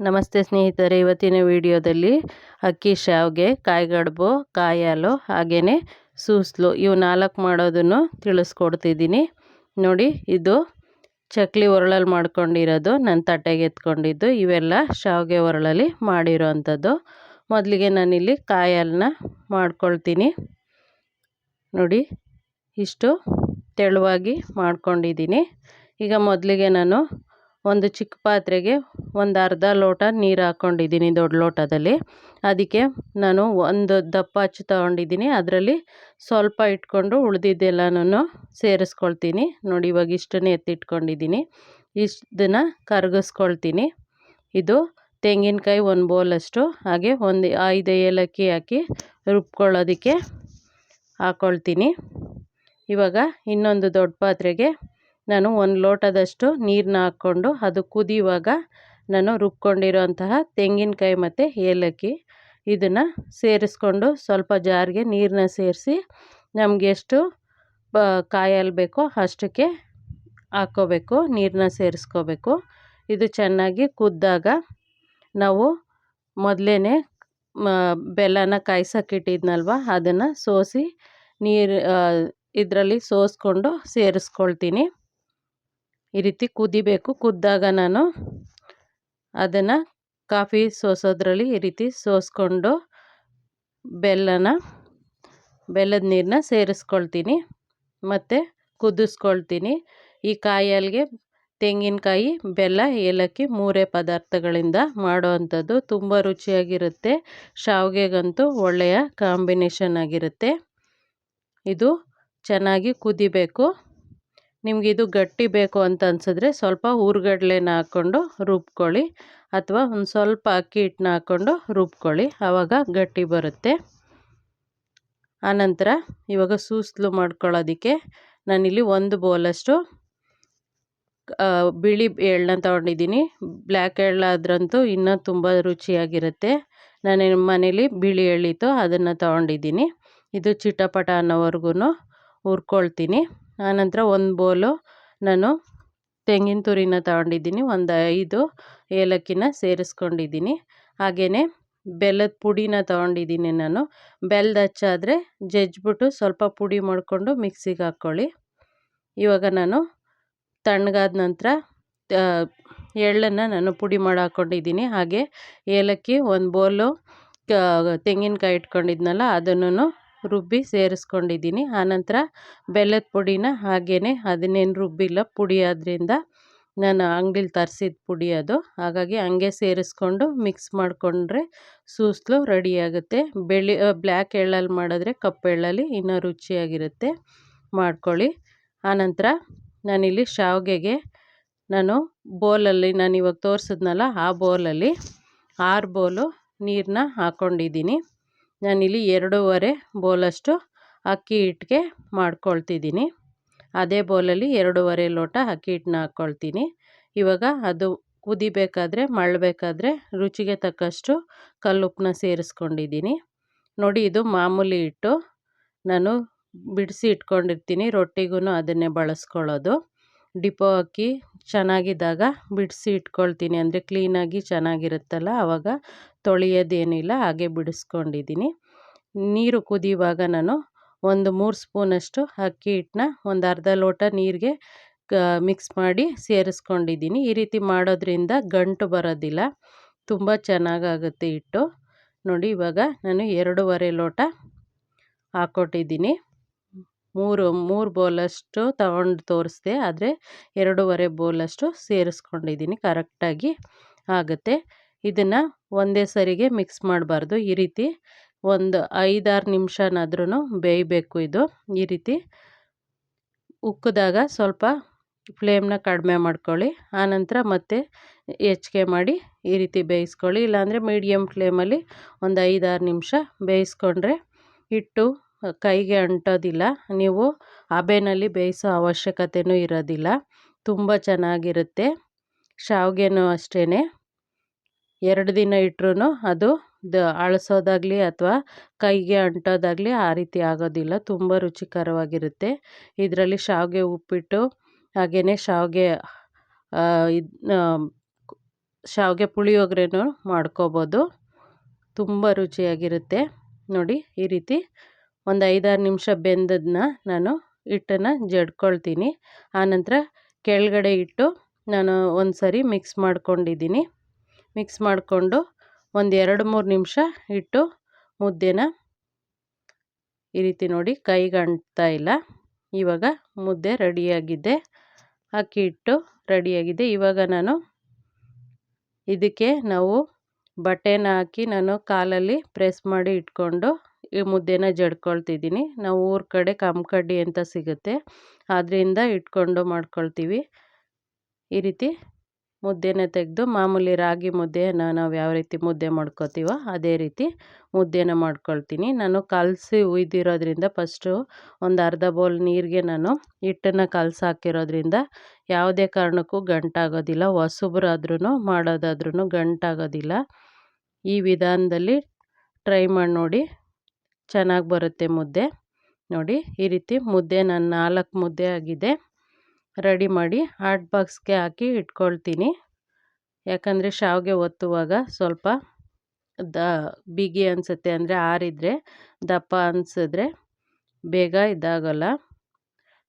ನಮಸ್ತೆ ಸ್ನೇಹಿತರೆ, ಇವತ್ತಿನ ವಿಡಿಯೋದಲ್ಲಿ ಅಕ್ಕಿ ಶಾವಿಗೆ, ಕಾಯಿಗಡ್ಬು, ಕಾಯಾಲು ಹಾಗೇ ಹಾಗೆಯೇ ಸೂಸ್ಲು ಇವು ನಾಲ್ಕು ಮಾಡೋದನ್ನು ತಿಳಿಸ್ಕೊಡ್ತಿದ್ದೀನಿ. ನೋಡಿ, ಇದು ಚಕ್ಲಿ ಒರಳಲ್ಲಿ ಮಾಡ್ಕೊಂಡಿರೋದು, ನನ್ನ ತಟ್ಟೆಗೆ ಎತ್ಕೊಂಡಿದ್ದು, ಇವೆಲ್ಲ ಶಾವ್ಗೆ ಒರಳಲ್ಲಿ ಮಾಡಿರೋ ಅಂಥದ್ದು ಮೊದಲಿಗೆ ನಾನಿಲ್ಲಿ ಕಾಯಾಲನ್ನ ಮಾಡ್ಕೊಳ್ತೀನಿ. ನೋಡಿ, ಇಷ್ಟು ತೆಳುವಾಗಿ ಮಾಡ್ಕೊಂಡಿದ್ದೀನಿ. ಈಗ ಮೊದಲಿಗೆ ನಾನು ಒಂದು ಚಿಕ್ಕ ಪಾತ್ರೆಗೆ ಒಂದು ಅರ್ಧ ಲೋಟ ನೀರು ಹಾಕ್ಕೊಂಡಿದ್ದೀನಿ ದೊಡ್ಡ ಲೋಟದಲ್ಲಿ. ಅದಕ್ಕೆ ನಾನು ಒಂದು ದಪ್ಪ ಅಚ್ಚು ತಗೊಂಡಿದ್ದೀನಿ. ಅದರಲ್ಲಿ ಸ್ವಲ್ಪ ಇಟ್ಕೊಂಡು ಉಳಿದಿದ್ದೆಲ್ಲನೂ ಸೇರಿಸ್ಕೊಳ್ತೀನಿ. ನೋಡಿ, ಇವಾಗ ಇಷ್ಟನ್ನೇ ಎತ್ತಿಟ್ಕೊಂಡಿದ್ದೀನಿ. ಇಷ್ಟನ್ನು ಕರಗಿಸ್ಕೊಳ್ತೀನಿ. ಇದು ತೆಂಗಿನಕಾಯಿ ಒಂದು ಬೋಲಷ್ಟು ಹಾಗೆ ಒಂದು ಐದು ಏಲಕ್ಕಿ ಹಾಕಿ ರುಬ್ಕೊಳ್ಳೋದಕ್ಕೆ ಹಾಕ್ಕೊಳ್ತೀನಿ ಇವಾಗ ಇನ್ನೊಂದು ದೊಡ್ಡ ಪಾತ್ರೆಗೆ ನಾನು ಒಂದು ಲೋಟದಷ್ಟು ನೀರನ್ನ ಹಾಕ್ಕೊಂಡು ಅದು ಕುದಿಯುವಾಗ ನಾನು ರುಬ್ಕೊಂಡಿರೋಂತಹ ತೆಂಗಿನಕಾಯಿ ಮತ್ತು ಏಲಕ್ಕಿ ಇದನ್ನು ಸೇರಿಸ್ಕೊಂಡು ಸ್ವಲ್ಪ ಜಾರಿಗೆ ನೀರನ್ನ ಸೇರಿಸಿ ನಮಗೆ ಎಷ್ಟು ಬ ಕಾಯಲ್ಲಿ ಬೇಕೋ ಅಷ್ಟಕ್ಕೆ ಹಾಕ್ಕೋಬೇಕು ನೀರನ್ನ ಸೇರಿಸ್ಕೋಬೇಕು. ಇದು ಚೆನ್ನಾಗಿ ಕುದ್ದಾಗ ನಾವು ಮೊದಲೇ ಬೆಲ್ಲನ ಕಾಯ್ಸೋಕ್ಕಿಟ್ಟಿದ್ನಲ್ವ ಅದನ್ನು ಸೋಸಿ ನೀರು ಇದರಲ್ಲಿ ಸೋಸ್ಕೊಂಡು ಸೇರಿಸ್ಕೊಳ್ತೀನಿ. ಈ ರೀತಿ ಕುದಿಬೇಕು, ಕುದ್ದಾಗ ನಾನು ಅದನ್ನು ಕಾಫಿ ಸೋಸೋದ್ರಲ್ಲಿ ಈ ರೀತಿ ಸೋಸ್ಕೊಂಡು ಬೆಲ್ಲನ, ಬೆಲ್ಲದ ನೀರನ್ನ ಸೇರಿಸ್ಕೊಳ್ತೀನಿ. ಮತ್ತು ಕುದಿಸ್ಕೊಳ್ತೀನಿ. ಈ ಕಾಯಿ ತೆಂಗಿನಕಾಯಿ, ಬೆಲ್ಲ, ಏಲಕ್ಕಿ ಮೂರೇ ಪದಾರ್ಥಗಳಿಂದ ಮಾಡೋ ಅಂಥದ್ದು ತುಂಬ ರುಚಿಯಾಗಿರುತ್ತೆ. ಶಾವಿಗೆಗಂತೂ ಒಳ್ಳೆಯ ಕಾಂಬಿನೇಷನ್ ಆಗಿರುತ್ತೆ. ಇದು ಚೆನ್ನಾಗಿ ಕುದಿಬೇಕು. ನಿಮಗೆ ಇದು ಗಟ್ಟಿ ಬೇಕು ಅಂತ ಅನ್ಸಿದ್ರೆ ಸ್ವಲ್ಪ ಹುರ್ಗಡ್ಲೆನ ಹಾಕ್ಕೊಂಡು ರುಬ್ಕೊಳ್ಳಿ ಅಥವಾ ಒಂದು ಸ್ವಲ್ಪ ಅಕ್ಕಿ ಹಿಟ್ಟನ್ನ ಹಾಕ್ಕೊಂಡು ರುಬ್ಕೊಳ್ಳಿ. ಆವಾಗ ಗಟ್ಟಿ ಬರುತ್ತೆ. ಆನಂತರ ಇವಾಗ ಸೂಸ್ಲು ಮಾಡ್ಕೊಳ್ಳೋದಕ್ಕೆ ನಾನಿಲ್ಲಿ ಒಂದು ಬೌಲಷ್ಟು ಬಿಳಿ ಎಳ್ಳನ್ನ ತೊಗೊಂಡಿದ್ದೀನಿ. ಬ್ಲ್ಯಾಕ್ ಎಳ್ಳಾದ್ರಂತೂ ಇನ್ನೂ ತುಂಬ ರುಚಿಯಾಗಿರುತ್ತೆ. ನಾನು ಮನೇಲಿ ಬಿಳಿ ಎಳ್ಳಿತ್ತು ಅದನ್ನು ತೊಗೊಂಡಿದ್ದೀನಿ. ಇದು ಚಿಟಪಟ ಅನ್ನೋವರೆಗೂ ಹುರ್ಕೊಳ್ತೀನಿ. ಆನಂತರ ಒಂದು ಬೋಲು ನಾನು ತೆಂಗಿನ ತುರಿನ ತಗೊಂಡಿದ್ದೀನಿ, ಒಂದು ಐದು ಏಲಕ್ಕಿನ ಸೇರಿಸ್ಕೊಂಡಿದ್ದೀನಿ. ಹಾಗೆಯೇ ಬೆಲ್ಲದ ಪುಡಿನ ತಗೊಂಡಿದ್ದೀನಿ ನಾನು. ಬೆಲ್ಲದ ಹಚ್ಚಾದರೆ ಜಜ್ಜಿಬಿಟ್ಟು ಸ್ವಲ್ಪ ಪುಡಿ ಮಾಡಿಕೊಂಡು ಮಿಕ್ಸಿಗೆ ಹಾಕ್ಕೊಳ್ಳಿ. ಇವಾಗ ನಾನು ತಣ್ಣಗಾದ ನಂತರ ಎಳ್ಳನ್ನು ನಾನು ಪುಡಿ ಮಾಡಿ ಹಾಕ್ಕೊಂಡಿದ್ದೀನಿ. ಹಾಗೆ ಏಲಕ್ಕಿ ಒಂದು ಬೋಲು ತೆಂಗಿನಕಾಯಿ ಇಟ್ಕೊಂಡಿದ್ನಲ್ಲ, ಅದನ್ನು ರುಬ್ಬಿ ಸೇರಿಸ್ಕೊಂಡಿದ್ದೀನಿ. ಆನಂತರ ಬೆಲ್ಲದ ಪುಡಿನ ಹಾಗೆಯೇ ಅದನ್ನೇನು ರುಬ್ಬಿಲ್ಲ. ಪುಡಿ ಆದ್ದರಿಂದ ನಾನು ಅಂಗಡಿಲಿ ತರಿಸಿದ ಪುಡಿ ಅದು. ಹಾಗಾಗಿ ಹಂಗೆ ಸೇರಿಸ್ಕೊಂಡು ಮಿಕ್ಸ್ ಮಾಡಿಕೊಂಡ್ರೆ ಸೂಸ್ಲು ರೆಡಿಯಾಗುತ್ತೆ ಬೆಳಿ ಬ್ಲ್ಯಾಕ್ ಎಳ್ಳಲ್ಲಿ ಮಾಡಿದ್ರೆ ಕಪ್ಪು ಎಳ್ಳಲ್ಲಿ ಇನ್ನೂ ರುಚಿಯಾಗಿರುತ್ತೆ. ಮಾಡ್ಕೊಳ್ಳಿ. ಆನಂತರ ನಾನಿಲ್ಲಿ ಶಾವಿಗೆಗೆ ನಾನು ಬೋಲಲ್ಲಿ ನಾನು ಇವಾಗ ತೋರಿಸಿದ್ನಲ್ಲ ಆ ಬೋಲಲ್ಲಿ ಆರು ಬೋಲು ನೀರನ್ನ ಹಾಕ್ಕೊಂಡಿದ್ದೀನಿ ನಾನಿಲ್ಲಿ ಎರಡೂವರೆ ಬೋಲಷ್ಟು ಅಕ್ಕಿ ಹಿಟ್ಟಿಗೆ ಮಾಡ್ಕೊಳ್ತಿದ್ದೀನಿ. ಅದೇ ಬೌಲಲ್ಲಿ ಎರಡೂವರೆ ಲೋಟ ಅಕ್ಕಿ ಹಿಟ್ಟನ್ನ ಹಾಕ್ಕೊಳ್ತೀನಿ ಇವಾಗ ಅದು ಕುದಿಬೇಕಾದ್ರೆ, ಮಳ್ಳಬೇಕಾದ್ರೆ ರುಚಿಗೆ ತಕ್ಕಷ್ಟು ಕಲ್ಲುಪ್ಪನ್ನ ಸೇರಿಸ್ಕೊಂಡಿದ್ದೀನಿ. ನೋಡಿ, ಇದು ಮಾಮೂಲಿ ಹಿಟ್ಟು. ನಾನು ಬಿಡಿಸಿ ಇಟ್ಕೊಂಡಿರ್ತೀನಿ ರೊಟ್ಟಿಗೂ ಅದನ್ನೇ ಬಳಸ್ಕೊಳ್ಳೋದು. ಡಿಪೋ ಹಾಕಿ ಚೆನ್ನಾಗಿದ್ದಾಗ ಬಿಡಿಸಿ ಇಟ್ಕೊಳ್ತೀನಿ. ಅಂದರೆ ಕ್ಲೀನಾಗಿ ಚೆನ್ನಾಗಿರುತ್ತಲ್ಲ ಆವಾಗ ತೊಳೆಯೋದೇನಿಲ್ಲ, ಹಾಗೆ ಬಿಡಿಸ್ಕೊಂಡಿದ್ದೀನಿ. ನೀರು ಕುದಿಯುವಾಗ ನಾನು ಒಂದು ಮೂರು ಸ್ಪೂನಷ್ಟು ಅಕ್ಕಿ ಹಿಟ್ಟನ್ನ ಒಂದು ಅರ್ಧ ಲೋಟ ನೀರಿಗೆ ಮಿಕ್ಸ್ ಮಾಡಿ ಸೇರಿಸ್ಕೊಂಡಿದ್ದೀನಿ. ಈ ರೀತಿ ಮಾಡೋದ್ರಿಂದ ಗಂಟು ಬರೋದಿಲ್ಲ, ತುಂಬ ಚೆನ್ನಾಗಾಗುತ್ತೆ ಹಿಟ್ಟು. ನೋಡಿ, ಇವಾಗ ನಾನು ಎರಡೂವರೆ ಲೋಟ ಹಾಕ್ಕೊಟ್ಟಿದ್ದೀನಿ. ಮೂರು ಮೂರು ಬೌಲಷ್ಟು ತಗೊಂಡು ತೋರಿಸ್ದೆ, ಆದರೆ ಎರಡೂವರೆ ಬೌಲಷ್ಟು ಸೇರಿಸ್ಕೊಂಡಿದ್ದೀನಿ, ಕರೆಕ್ಟಾಗಿ ಆಗುತ್ತೆ. ಇದನ್ನು ಒಂದೇ ಸರಿಗೆ ಮಿಕ್ಸ್ ಮಾಡಬಾರ್ದು. ಈ ರೀತಿ ಒಂದು ಐದಾರು ನಿಮಿಷನಾದ್ರೂ ಬೇಯಬೇಕು ಇದು. ಈ ರೀತಿ ಉಕ್ಕಿದಾಗ ಸ್ವಲ್ಪ ಫ್ಲೇಮ್ನ ಕಡಿಮೆ ಮಾಡ್ಕೊಳ್ಳಿ, ಆನಂತರ ಮತ್ತೆ ಹೆಚ್ಚಿಗೆ ಮಾಡಿ ಈ ರೀತಿ ಬೇಯಿಸ್ಕೊಳ್ಳಿ. ಇಲ್ಲಾಂದರೆ ಮೀಡಿಯಮ್ ಫ್ಲೇಮಲ್ಲಿ ಒಂದು ಐದಾರು ನಿಮಿಷ ಬೇಯಿಸ್ಕೊಂಡ್ರೆ ಹಿಟ್ಟು ಕೈಗೆ ಅಂಟೋದಿಲ್ಲ. ನೀವು ಹಬೆನಲ್ಲಿ ಬೇಯಿಸೋ ಅವಶ್ಯಕತೆಯೂ ಇರೋದಿಲ್ಲ. ತುಂಬ ಚೆನ್ನಾಗಿರುತ್ತೆ. ಶಾವಿಗೆನೂ ಅಷ್ಟೇ ಎರಡು ದಿನ ಇಟ್ರೂ ಅದು ದ ಅಳಿಸೋದಾಗಲಿ ಅಥವಾ ಕೈಗೆ ಅಂಟೋದಾಗಲಿ ಆ ರೀತಿ ಆಗೋದಿಲ್ಲ. ತುಂಬ ರುಚಿಕರವಾಗಿರುತ್ತೆ. ಇದರಲ್ಲಿ ಶಾವಿಗೆ ಉಪ್ಪಿಟ್ಟು ಹಾಗೆಯೇ ಶಾವಿಗೆ ಇದು ಶಾವಿಗೆ ಪುಳಿಯೋಗರೆನೂ ಮಾಡ್ಕೋಬೋದು. ತುಂಬ ರುಚಿಯಾಗಿರುತ್ತೆ. ನೋಡಿ ಈ ರೀತಿ ಒಂದು ಐದಾರು ನಿಮಿಷ ಬೆಂದದನ್ನ ನಾನು ಹಿಟ್ಟನ್ನು ಜಡ್ಕೊಳ್ತೀನಿ. ಆನಂತರ ಕೆಳಗಡೆ ಇಟ್ಟು ನಾನು ಒಂದು ಸರಿ ಮಿಕ್ಸ್ ಮಾಡ್ಕೊಂಡಿದ್ದೀನಿ. ಮಿಕ್ಸ್ ಮಾಡಿಕೊಂಡು ಒಂದು ಎರಡು ಮೂರು ನಿಮಿಷ ಇಟ್ಟು ಮುದ್ದೆನ ಈ ರೀತಿ ನೋಡಿ ಕೈಗೆ ಅಂಟ್ತಾ ಇಲ್ಲ. ಇವಾಗ ಮುದ್ದೆ ರೆಡಿಯಾಗಿದೆ. ಅಕ್ಕಿ ಹಿಟ್ಟು ರೆಡಿಯಾಗಿದೆ. ಇವಾಗ ನಾನು ಇದಕ್ಕೆ ನಾವು ಬಟ್ಟೆನ ಹಾಕಿ ನಾನು ಕಾಲಲ್ಲಿ ಪ್ರೆಸ್ ಮಾಡಿ ಇಟ್ಕೊಂಡು ಈ ಮುದ್ದೆನ ಜಡ್ಕೊಳ್ತಿದ್ದೀನಿ. ನಾವು ಊರ ಕಡೆ ಕಮ್ಮಕಡ್ಡಿ ಅಂತ ಸಿಗುತ್ತೆ. ಅದರಿಂದ ಇಟ್ಕೊಂಡು ಮಾಡ್ಕೊಳ್ತೀವಿ. ಈ ರೀತಿ ಮುದ್ದೆನ ತೆಗೆದು ಮಾಮೂಲಿ ರಾಗಿ ಮುದ್ದೆನ ನಾವು ಯಾವ ರೀತಿ ಮುದ್ದೆ ಮಾಡ್ಕೋತೀವೋ ಅದೇ ರೀತಿ ಮುದ್ದೆನ ಮಾಡ್ಕೊಳ್ತೀನಿ. ನಾನು ಕಲಸಿ ಉಯ್ದಿರೋದ್ರಿಂದ ಫಸ್ಟು ಒಂದು ಅರ್ಧ ಬೌಲ್ ನೀರಿಗೆ ನಾನು ಹಿಟ್ಟನ್ನು ಕಲಸಿ ಹಾಕಿರೋದ್ರಿಂದ ಯಾವುದೇ ಕಾರಣಕ್ಕೂ ಗಂಟಾಗೋದಿಲ್ಲ. ಹೊಸಬ್ರಾದ್ರೂ ಮಾಡೋದಾದ್ರೂ ಗಂಟಾಗೋದಿಲ್ಲ. ಈ ವಿಧಾನದಲ್ಲಿ ಟ್ರೈ ಮಾಡಿ ನೋಡಿ. ಚೆನ್ನಾಗಿ ಬರುತ್ತೆ ಮುದ್ದೆ. ನೋಡಿ, ಈ ರೀತಿ ಮುದ್ದೆ ನಾನು ನಾಲ್ಕು ಮುದ್ದೆ ಆಗಿದೆ. ರೆಡಿ ಮಾಡಿ ಹಾಟ್ ಬಾಕ್ಸ್ಗೆ ಹಾಕಿ ಇಟ್ಕೊಳ್ತೀನಿ. ಯಾಕಂದರೆ ಶಾವಿಗೆ ಒತ್ತುವಾಗ ಸ್ವಲ್ಪ ದ, ಬಿಗಿ ಅನಿಸುತ್ತೆ. ಅಂದರೆ ಆರಿದರೆ, ದಪ್ಪ ಅನಿಸಿದ್ರೆ ಬೇಗ ಇದಾಗಲ್ಲ.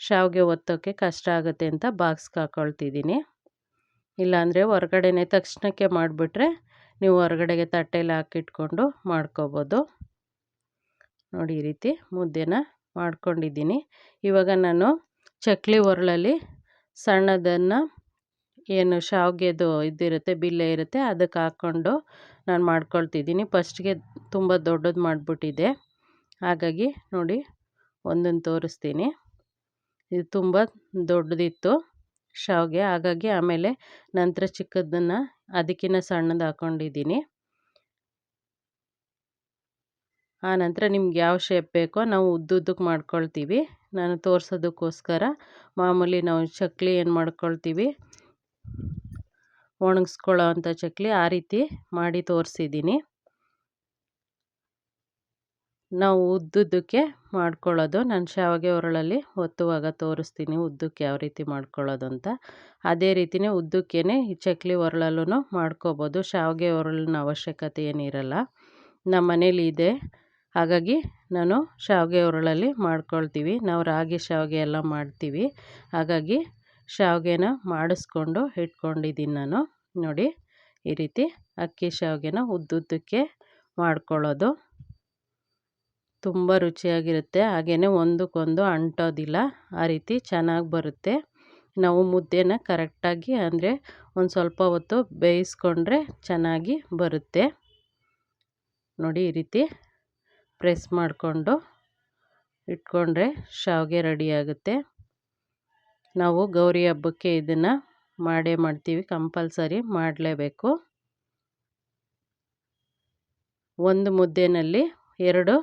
ಶಾವಿಗೆ ಒತ್ತೋಕ್ಕೆ ಕಷ್ಟ ಆಗುತ್ತೆ ಅಂತ ಬಾಕ್ಸ್ಗೆ ಹಾಕ್ಕೊಳ್ತಿದ್ದೀನಿ ಇಲ್ಲಾಂದರೆ ಹೊರಗಡೆನೆ ತಕ್ಷಣಕ್ಕೆ ಮಾಡಿಬಿಟ್ರೆ ನೀವು ಹೊರಗಡೆಗೆ ತಟ್ಟೆಲಿ ಹಾಕಿಟ್ಕೊಂಡು ಮಾಡ್ಕೋಬೋದು. ನೋಡಿ ಈ ರೀತಿ ಮುದ್ದೆನ ಮಾಡ್ಕೊಂಡಿದ್ದೀನಿ. ಇವಾಗ ನಾನು ಚಕ್ಲಿ ಒರಳಲ್ಲಿ ಸಣ್ಣದನ್ನು ಏನು ಶಾವಿಗೆದು ಇದಿರುತ್ತೆ, ಬಿಲ್ಲೆ ಇರುತ್ತೆ, ಅದಕ್ಕೆ ಹಾಕ್ಕೊಂಡು ನಾನು ಮಾಡ್ಕೊಳ್ತಿದ್ದೀನಿ. ಫಸ್ಟ್ಗೆ ತುಂಬ ದೊಡ್ಡದು ಮಾಡಿಬಿಟ್ಟಿದ್ದೆ ಹಾಗಾಗಿ ನೋಡಿ ಒಂದನ್ನು ತೋರಿಸ್ತೀನಿ. ಇದು ತುಂಬ ದೊಡ್ಡದಿತ್ತು ಶಾವಿಗೆ. ಹಾಗಾಗಿ ಆಮೇಲೆ ನಂತರ ಚಿಕ್ಕದನ್ನು ಅದಕ್ಕಿಂತ ಸಣ್ಣದು ಹಾಕ್ಕೊಂಡಿದ್ದೀನಿ ಆ ನಂತರ ನಿಮ್ಗೆ ಯಾವ ಶೇಪ್ ಬೇಕೋ ನಾವು ಉದ್ದುದ್ದಕ್ಕೆ ಮಾಡ್ಕೊಳ್ತೀವಿ. ನಾನು ತೋರಿಸೋದಕ್ಕೋಸ್ಕರ ಮಾಮೂಲಿ ನಾವು ಚಕ್ಲಿ ಏನು ಮಾಡ್ಕೊಳ್ತೀವಿ, ಒಣಗಿಸ್ಕೊಳ್ಳೋ ಅಂಥ ಚಕ್ಲಿ ಆ ರೀತಿ ಮಾಡಿ ತೋರಿಸಿದ್ದೀನಿ. ನಾವು ಉದ್ದುದ್ದಕ್ಕೆ ಮಾಡ್ಕೊಳ್ಳೋದು. ನಾನು ಶಾವಿಗೆ ಒರಳಲ್ಲಿ ಒತ್ತುವಾಗ ತೋರಿಸ್ತೀನಿ ಉದ್ದಕ್ಕೆ ಯಾವ ರೀತಿ ಮಾಡ್ಕೊಳ್ಳೋದು ಅಂತ. ಅದೇ ರೀತಿಯೇ ಉದ್ದಕ್ಕೇ ಈ ಚಕ್ಲಿ ಒರಳಲ್ಲೂ ಮಾಡ್ಕೋಬೋದು. ಶಾವಿಗೆ ಒರಳಿನ ಅವಶ್ಯಕತೆ ಏನಿರಲ್ಲ. ನಮ್ಮ ಮನೇಲಿ ಇದೆ. ಹಾಗಾಗಿ ನಾನು ಶಾವಿಗೆ ಹುರುಳಲ್ಲಿ ಮಾಡ್ಕೊಳ್ತೀವಿ. ನಾವು ರಾಗಿ ಶಾವಿಗೆ ಎಲ್ಲ ಮಾಡ್ತೀವಿ. ಹಾಗಾಗಿ ಶಾವಿಗೆನ ಮಾಡಿಸ್ಕೊಂಡು ಇಟ್ಕೊಂಡಿದ್ದೀನಿ ನಾನು. ನೋಡಿ, ಈ ರೀತಿ ಅಕ್ಕಿ ಶಾವಿಗೆನ ಉದ್ದುದ್ದಕ್ಕೆ ಮಾಡ್ಕೊಳ್ಳೋದು. ತುಂಬ ರುಚಿಯಾಗಿರುತ್ತೆ. ಹಾಗೆಯೇ ಒಂದಕ್ಕೊಂದು ಅಂಟೋದಿಲ್ಲ. ಆ ರೀತಿ ಚೆನ್ನಾಗಿ ಬರುತ್ತೆ. ನಾವು ಮುದ್ದೆನ ಕರೆಕ್ಟಾಗಿ ಅಂದರೆ ಒಂದು ಸ್ವಲ್ಪ ಹೊತ್ತು ಬೇಯಿಸ್ಕೊಂಡ್ರೆ ಚೆನ್ನಾಗಿ ಬರುತ್ತೆ. ನೋಡಿ, ಈ ರೀತಿ ಪ್ರೆಸ್ ಮಾಡಿಕೊಂಡು ಇಟ್ಕೊಂಡ್ರೆ ಶಾವಿಗೆ ರೆಡಿಯಾಗುತ್ತೆ ನಾವು ಗೌರಿ ಹಬ್ಬಕ್ಕೆ ಇದನ್ನು ಮಾಡೇ ಮಾಡ್ತೀವಿ, ಕಂಪಲ್ಸರಿ ಮಾಡಲೇಬೇಕು. ಒಂದು ಮುದ್ದೆನಲ್ಲಿ ಎರಡು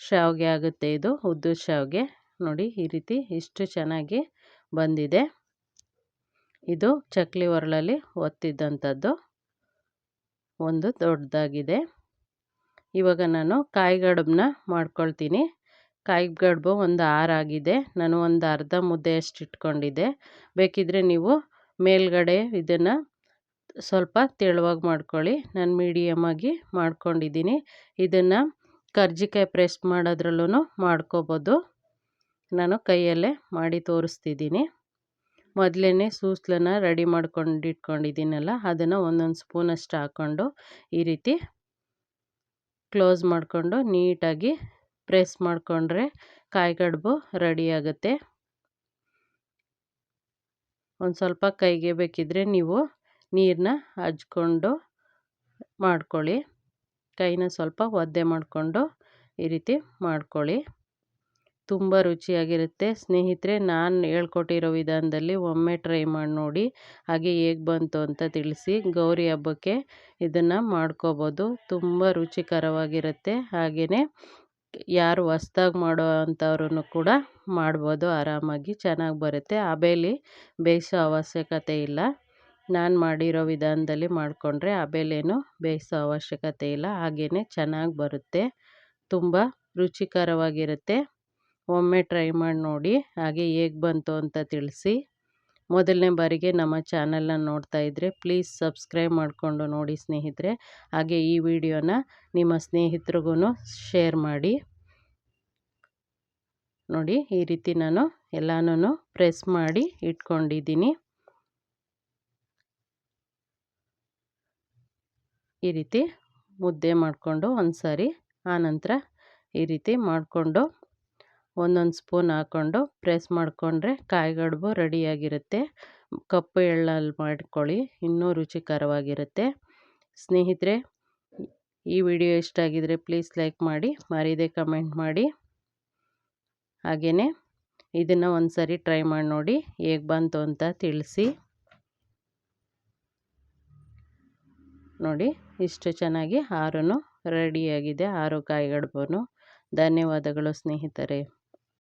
ಶಾವಿಗೆ ಆಗುತ್ತೆ ಇದು, ಉದ್ದು ಶಾವಿಗೆ. ನೋಡಿ, ಈ ರೀತಿ ಇಷ್ಟು ಚೆನ್ನಾಗಿ ಬಂದಿದೆ. ಇದು ಚಕ್ಲಿ ಒರಳಲ್ಲಿ ಒತ್ತಿದ್ದಂಥದ್ದು ಒಂದು ದೊಡ್ಡದಾಗಿದೆ. ಇವಾಗ ನಾನು ಕಾಯಿಗಡುಬನ್ನ ಮಾಡ್ಕೊಳ್ತೀನಿ. ಕಾಯಿಗಡುಬು ಒಂದು ಆರಾಗಿದೆ ನಾನು ಒಂದು ಅರ್ಧ ಮುದ್ದೆಯಷ್ಟು ಇಟ್ಕೊಂಡಿದ್ದೆ. ಬೇಕಿದ್ದರೆ ನೀವು ಮೇಲ್ಗಡೆ ಇದನ್ನು ಸ್ವಲ್ಪ ತೆಳುವಾಗಿ ಮಾಡ್ಕೊಳ್ಳಿ. ನಾನು ಮೀಡಿಯಮಾಗಿ ಮಾಡ್ಕೊಂಡಿದ್ದೀನಿ. ಇದನ್ನು ಕರ್ಜಿಕಾಯಿ ಪ್ರೆಸ್ ಮಾಡೋದ್ರಲ್ಲೂ ಮಾಡ್ಕೋಬೋದು. ನಾನು ಕೈಯಲ್ಲೇ ಮಾಡಿ ತೋರಿಸ್ತಿದ್ದೀನಿ. ಮೊದಲೇ ಸೂಸ್ಲನ್ನು ರೆಡಿ ಮಾಡ್ಕೊಂಡು ಇಟ್ಕೊಂಡಿದ್ದೀನಲ್ಲ ಅದನ್ನು ಒಂದೊಂದು ಸ್ಪೂನಷ್ಟು ಹಾಕ್ಕೊಂಡು ಈ ರೀತಿ ಕ್ಲೋಸ್ ಮಾಡಿಕೊಂಡು ನೀಟಾಗಿ ಪ್ರೆಸ್ ಮಾಡಿಕೊಂಡ್ರೆ ಕಾಯಿಗಡುಬು ರೆಡಿ ಆಗುತ್ತೆ. ಒಂದು ಸ್ವಲ್ಪ ಕೈಗೆ ಬೇಕಿದ್ದರೆ ನೀವು ನೀರನ್ನ ಹಚ್ಕೊಂಡು ಮಾಡ್ಕೊಳ್ಳಿ. ಕೈನ ಸ್ವಲ್ಪ ಒದ್ದೆ ಮಾಡಿಕೊಂಡು ಈ ರೀತಿ ಮಾಡ್ಕೊಳ್ಳಿ. ತುಂಬ ರುಚಿಯಾಗಿರುತ್ತೆ. ಸ್ನೇಹಿತರೆ, ನಾನು ಹೇಳ್ಕೊಟ್ಟಿರೋ ವಿಧಾನದಲ್ಲಿ ಒಮ್ಮೆ ಟ್ರೈ ಮಾಡಿ ನೋಡಿ, ಹಾಗೆ ಹೇಗೆ ಬಂತು ಅಂತ ತಿಳಿಸಿ. ಗೌರಿ ಹಬ್ಬಕ್ಕೆ ಇದನ್ನು ಮಾಡ್ಕೋಬೋದು. ತುಂಬ ರುಚಿಕರವಾಗಿರುತ್ತೆ. ಹಾಗೆಯೇ ಯಾರು ಹೊಸ್ದಾಗಿ ಮಾಡೋ ಅಂಥವ್ರೂ ಕೂಡ ಮಾಡ್ಬೋದು. ಆರಾಮಾಗಿ ಚೆನ್ನಾಗಿ ಬರುತ್ತೆ. ಹಬೇಲಿ ಬೇಯಿಸೋ ಅವಶ್ಯಕತೆ ಇಲ್ಲ. ನಾನು ಮಾಡಿರೋ ವಿಧಾನದಲ್ಲಿ ಮಾಡಿಕೊಂಡ್ರೆ ಅಬೆಲೇನು ಬೇಯಿಸೋ ಅವಶ್ಯಕತೆ ಇಲ್ಲ. ಹಾಗೆಯೇ ಚೆನ್ನಾಗಿ ಬರುತ್ತೆ. ತುಂಬ ರುಚಿಕರವಾಗಿರುತ್ತೆ. ಒಮ್ಮೆ ಟ್ರೈ ಮಾಡಿ ನೋಡಿ, ಹಾಗೆ ಹೇಗೆ ಬಂತು ಅಂತ ತಿಳಿಸಿ. ಮೊದಲನೇ ಬಾರಿಗೆ ನಮ್ಮ ಚಾನಲ್ನ ನೋಡ್ತಾ ಇದ್ದರೆ ಪ್ಲೀಸ್ ಸಬ್ಸ್ಕ್ರೈಬ್ ಮಾಡಿಕೊಂಡು ನೋಡಿ ಸ್ನೇಹಿತರೆ. ಹಾಗೆ ಈ ವಿಡಿಯೋನ ನಿಮ್ಮ ಸ್ನೇಹಿತರಿಗೂ ಶೇರ್ ಮಾಡಿ. ನೋಡಿ, ಈ ರೀತಿ ನಾನು ಎಲ್ಲನೂ ಪ್ರೆಸ್ ಮಾಡಿ ಇಟ್ಕೊಂಡಿದ್ದೀನಿ. ಈ ರೀತಿ ಮುದ್ದೆ ಮಾಡಿಕೊಂಡು ಒಂದು ಸಾರಿ ಆನಂತರ ಈ ರೀತಿ ಮಾಡಿಕೊಂಡು ಒಂದೊಂದು ಸ್ಪೂನ್ ಹಾಕ್ಕೊಂಡು ಪ್ರೆಸ್ ಮಾಡಿಕೊಂಡ್ರೆ ಕಾಯಿಗಡುಬು ರೆಡಿಯಾಗಿರುತ್ತೆ. ಕಪ್ಪು ಎಳ್ಳಲ್ಲಿ ಮಾಡ್ಕೊಳ್ಳಿ, ಇನ್ನೂ ರುಚಿಕರವಾಗಿರುತ್ತೆ. ಸ್ನೇಹಿತರೆ, ಈ ವಿಡಿಯೋ ಇಷ್ಟ ಆಗಿದರೆ ಪ್ಲೀಸ್ ಲೈಕ್ ಮಾಡಿ, ಮರೀದೆ ಕಮೆಂಟ್ ಮಾಡಿ. ಹಾಗೆಯೇ ಇದನ್ನು ಒಂದು ಸರಿ ಟ್ರೈ ಮಾಡಿ ನೋಡಿ, ಹೇಗೆ ಬಂತು ಅಂತ ತಿಳಿಸಿ. ನೋಡಿ, ಇಷ್ಟು ಚೆನ್ನಾಗಿ ಆರೂ ರೆಡಿಯಾಗಿದೆ, ಆರು ಕಾಯಿಗಡ್ಬು ಧನ್ಯವಾದಗಳು ಸ್ನೇಹಿತರೆ.